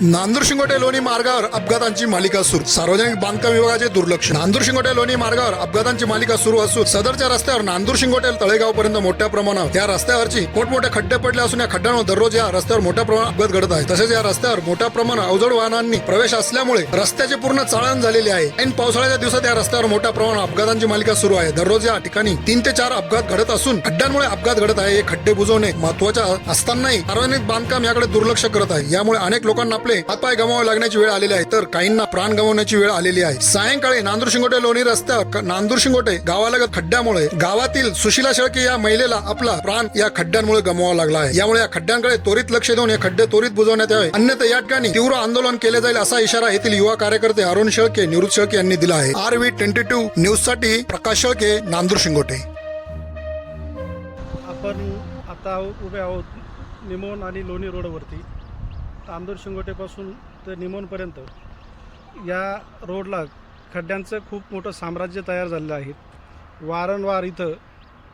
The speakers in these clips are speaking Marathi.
नांदूर शिंगोटे लोणी मार्गावर अपघातांची मालिका सुरू. सार्वजनिक बांधकाम विभागाचे दुर्लक्ष. नांदूर शिंगोटे लोणी मार्गावर अपघातांची मालिका सुरू असून सदरच्या रस्त्यावर नांदूर शिंगोटे तळेगाव पर्यंत मोठ्या प्रमाणावर. या रस्त्यावरची मोठमोठे खड्डे पडले असून या खड्ड्यांवर दररोज या रस्त्यावर मोठ्या प्रमाणात अपघात घडत आहे तसेच या रस्त्यावर मोठ्या प्रमाणात अवजड वाहनांनी प्रवेश असल्यामुळे रस्त्याची पूर्ण चाळण झालेली आहे. ऐन पावसाळ्याच्या दिवसात या रस्त्यावर मोठ्या प्रमाणात अपघातांची मालिका सुरू आहे. दररोज या ठिकाणी तीन ते चार अपघात घडत असून खड्ड्यांमुळे अपघात घडत आहे. हे खड्डे बुजवणे महत्त्वाचे असतानाही सार्वजनिक बांधकाम याकडे दुर्लक्ष करत आहे. यामुळे अनेक लोकांना आपले हातपाय गमावे लागण्याची वेळ आलेली आहे. तर काहींना प्राण गमावण्याची वेळ आलेली आहे. सायंकाळी नांदूर शिंगोटे लोणी रस्त्यावर नांदूर शिंगोटे गावालगत खड्ड्यामुळे गावातील सुशिला शेळके या महिलेला आपला प्राण या खड्ड्यांमुळे गमवावा लागला आहे. यामुळे या खड्ड्यांकडे त्वरित लक्ष देऊन हे खड्डे त्वरित बुजवण्यात यावे. अन्यथा या ठिकाणी तीव्र आंदोलन केले जाईल असा इशारा येथील युवा कार्यकर्ते अरुण शेळके निवृत्त शेळके यांनी दिला आहे. आर व्ही ट्वेंटी टू न्यूजसाठी प्रकाश शेळके नांदूर शिंगोटे. आपण आता उभे आहोत निमोन आणि लोणी रोडवरती. तांदूर शिंगोटेपासून ते निमोनपर्यंत या रोडला खड्ड्यांचं खूप मोठं साम्राज्य तयार झालेलं आहे. वारंवार इथं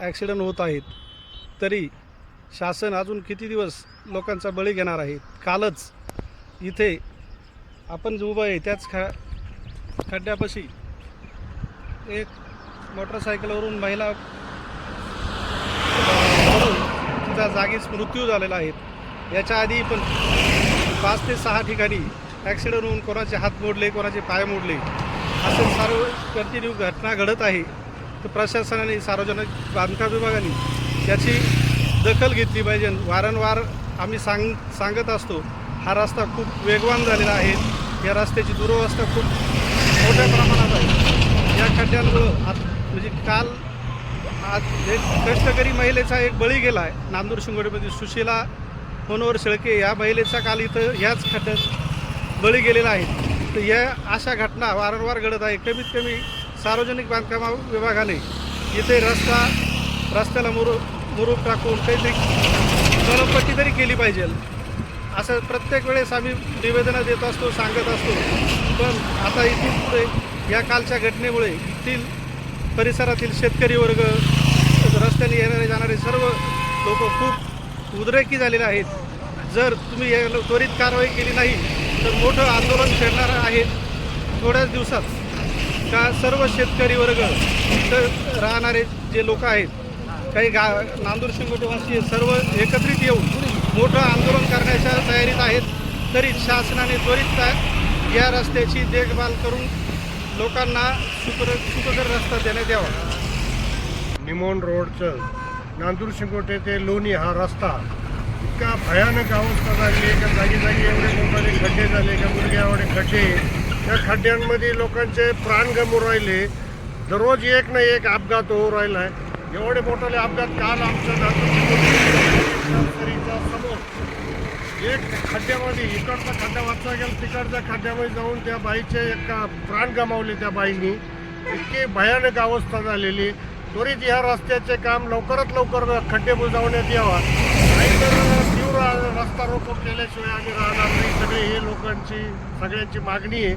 ॲक्सिडंट होत आहेत. तरी शासन अजून किती दिवस लोकांचा बळी घेणार आहे? कालच इथे आपण जो उभं आहे त्याच खा खड्ड्यापाशी एक मोटरसायकलवरून महिला तिचा जागीच मृत्यू झालेला आहे. याच्या आधी पण पाच ते सहा ठिकाणी ॲक्सिडेंट होऊन कोणाचे हात मोडले कोणाचे पाय मोडले असं सर्व कंटिन्यू घटना घडत आहे. तर प्रशासनाने सार्वजनिक बांधकाम विभागाने याची दखल घेतली पाहिजे. वारंवार आम्ही सांग सांगत असतो हा रस्ता खूप वेगवान झालेला आहे. या रस्त्याची दुरवस्था खूप मोठ्या प्रमाणात आहे. या खड्ड्यांमुळं आज म्हणजे काल आज एक कष्टकरी महिलेचा एक बळी गेला आहे नांदूर शिंगोडीमध्ये सुशीला मनोहर शेळके या महिलेचा काल इथं याच खड्ड्यात बळी गेलेला आहे. तर या अशा घटना वारंवार घडत आहे. कमीत कमी सार्वजनिक बांधकाम विभागाने इथे रस्ता रस्त्याला मुरू मुरूप टाकून काहीतरी कलमपट्टी तरी केली पाहिजे. असं प्रत्येक वेळेस आम्ही निवेदनं देत असतो सांगत असतो. पण आता इथून पुढे या कालच्या घटनेमुळे येथील परिसरातील शेतकरी वर्ग रस्त्याने येणारे जाणारे सर्व लोक खूप उद्रेकी झालेले आहेत. जर तुम्ही या त्वरित कारवाई केली नाही तर मोठं आंदोलन करणार आहे थोड्याच दिवसात का सर्व शेतकरी वर्ग इथं राहणारे जे लोक आहेत काही गा नांदूर शिंगोटेवासी सर्व एकत्रित येऊन मोठं आंदोलन करण्याच्या तयारीत आहेत. तरी शासनाने त्वरित या रस्त्याची देखभाल करून लोकांना सुकर सुखकर रस्ता देण्यात यावा. निमोन रोडचं नांदूर शिंगोटे ते लोणी हा रस्ता. इतका भयानक अवस्था झाली का जागी जागी एवढे मोठाले खड्डे झाले का मुलगे एवढे खड्डे. त्या खड्ड्यांमध्ये लोकांचे प्राण गमू राहिले. दररोज एक ना एक अपघात होऊ राहिला आहे. एवढे मोठाले अपघात काल आमच्या नांदूर समोर एक खड्ड्यामध्ये इकडचा खड्डा वाचला गेला तिकडच्या खड्ड्यामध्ये जाऊन त्या बाईचे एक प्राण गमावले त्या बाईंनी. इतकी भयानक अवस्था झालेली. त्वरित ह्या रस्त्याचे काम लवकरात लवकर खड्डे बुजावण्यात यावा. नाहीतर तीव्र रस्ता रोको केल्याशिवाय आम्ही राहणार नाही. सगळे हे लोकांची सगळ्यांची मागणी आहे.